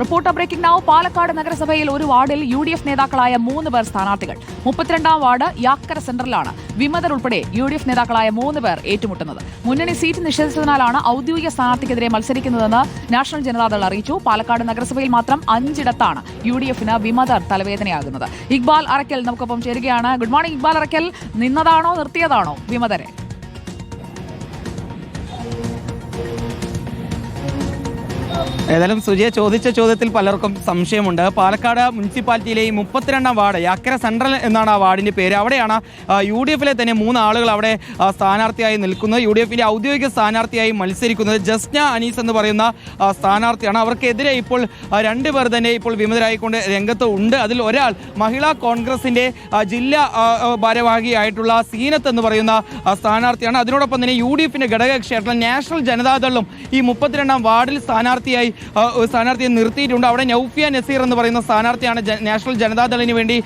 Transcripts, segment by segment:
Reporter breaking now Palakkad നഗരസഭയിൽ ഒരു വാർഡിൽ യു ഡി എഫ് നേതാക്കളായ മൂന്ന് പേർ സ്ഥാനാർത്ഥികൾ. മുപ്പത്തിരണ്ടാം വാർഡ് യാക്കര സെന്ററിലാണ് വിമതർ ഉൾപ്പെടെ യു ഡി എഫ് നേതാക്കളായ മൂന്ന് പേർ ഏറ്റുമുട്ടുന്നത്. മുന്നണി സീറ്റ് നിഷേധിച്ചതിനാലാണ് ഔദ്യോഗിക സ്ഥാനാർത്ഥിക്കെതിരെ മത്സരിക്കുന്നതെന്ന് നാഷണൽ ജനതാദൾ അറിയിച്ചു. പാലക്കാട് നഗരസഭയിൽ മാത്രം അഞ്ചിടത്താണ് യു ഡി എഫിന് വിമതർ തലവേദനയാകുന്നത്. ഇക്ബാൽ അറക്കൽ നമുക്കൊപ്പം ചേരുകയാണ്. ഗുഡ് മോർണിംഗ് ഇക്ബാൽ അറക്കൽ നിന്നതാണോ നിർത്തിയതാണോ വിമതരെ? ഏതായാലും സുജയ ചോദിച്ച ചോദ്യത്തിൽ പലർക്കും സംശയമുണ്ട്. പാലക്കാട് മുനിസിപ്പാലിറ്റിയിലെ ഈ മുപ്പത്തിരണ്ടാം വാർഡ് യാക്കര സെൻട്രൽ എന്നാണ് ആ വാർഡിന്റെ പേര്. അവിടെയാണ് യു ഡി എഫിലെ തന്നെ മൂന്ന് ആളുകൾ അവിടെ സ്ഥാനാർത്ഥിയായി നിൽക്കുന്നത്. യു ഡി എഫിലെ ഔദ്യോഗിക സ്ഥാനാർത്ഥിയായി മത്സരിക്കുന്നത് ജസ്ന അനീസ് എന്ന് പറയുന്ന സ്ഥാനാർത്ഥിയാണ്. അവർക്കെതിരെ ഇപ്പോൾ രണ്ടുപേർ തന്നെ ഇപ്പോൾ വിമതരായിക്കൊണ്ട് രംഗത്ത് ഉണ്ട്. അതിൽ ഒരാൾ മഹിളാ കോൺഗ്രസിന്റെ ജില്ലാ ഭാരവാഹിയായിട്ടുള്ള സീനത്ത് എന്ന് പറയുന്ന സ്ഥാനാർത്ഥിയാണ്. അതിനോടൊപ്പം തന്നെ യു ഡി എഫിന്റെ ഘടകകക്ഷിയായിട്ടുള്ള നാഷണൽ ജനതാദളും ഈ മുപ്പത്തിരണ്ടാം വാർഡിൽ സ്ഥാനാർത്ഥിയായി സ്ഥാനാർത്ഥിയെ നിർത്തിയിട്ടുണ്ട്. അവിടെ നൌഫിയ നസീർ എന്ന് പറയുന്ന സ്ഥാനാർത്ഥിയാണ് നാഷണൽ ജനതാദളിന് വേണ്ടി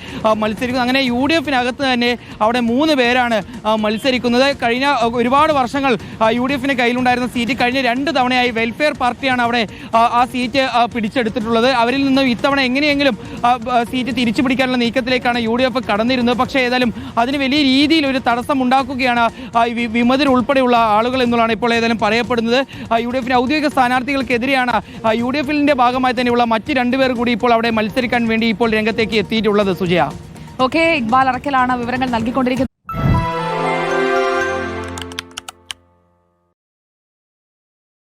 മത്സരിക്കുന്നത്. അങ്ങനെ യു ഡി എഫിനകത്ത് തന്നെ അവിടെ മൂന്ന് പേരാണ് മത്സരിക്കുന്നത്. കഴിഞ്ഞ ഒരുപാട് വർഷങ്ങൾ യു ഡി എഫിന് കയ്യിലുണ്ടായിരുന്ന സീറ്റ് കഴിഞ്ഞ രണ്ട് തവണയായി വെൽഫെയർ പാർട്ടിയാണ് അവിടെ ആ, സീറ്റ് പിടിച്ചെടുത്തിട്ടുള്ളത്. അവരിൽ നിന്ന് ഇത്തവണ എങ്ങനെയെങ്കിലും സീറ്റ് തിരിച്ചു പിടിക്കാനുള്ള നീക്കത്തിലേക്കാണ് യു ഡി എഫ് കടന്നിരുന്നത്. പക്ഷേ ഏതായാലും അതിന് വലിയ രീതിയിൽ ഒരു തടസ്സം ഉണ്ടാക്കുകയാണ് വിമതരുൾപ്പെടെയുള്ള ആളുകൾ എന്നുള്ളതാണ് ഇപ്പോൾ ഏതായാലും പറയപ്പെടുന്നത്. യു ഡി എഫിന് ഔദ്യോഗിക സ്ഥാനാർത്ഥികൾക്കെതിരെയാണ് യു ഡി എഫിലിന്റെ ഭാഗമായി തന്നെയുള്ള മറ്റ് രണ്ടുപേർ കൂടി ഇപ്പോൾ അവിടെ മത്സരിക്കാൻ വേണ്ടി ഇപ്പോൾ രംഗത്തേക്ക് എത്തിയിട്ടുള്ളത് സുജയ. ഓക്കെ ഇക്ബാൽ അറക്കലാണ് വിവരങ്ങൾ നൽകിക്കൊണ്ടിരിക്കുന്നത്.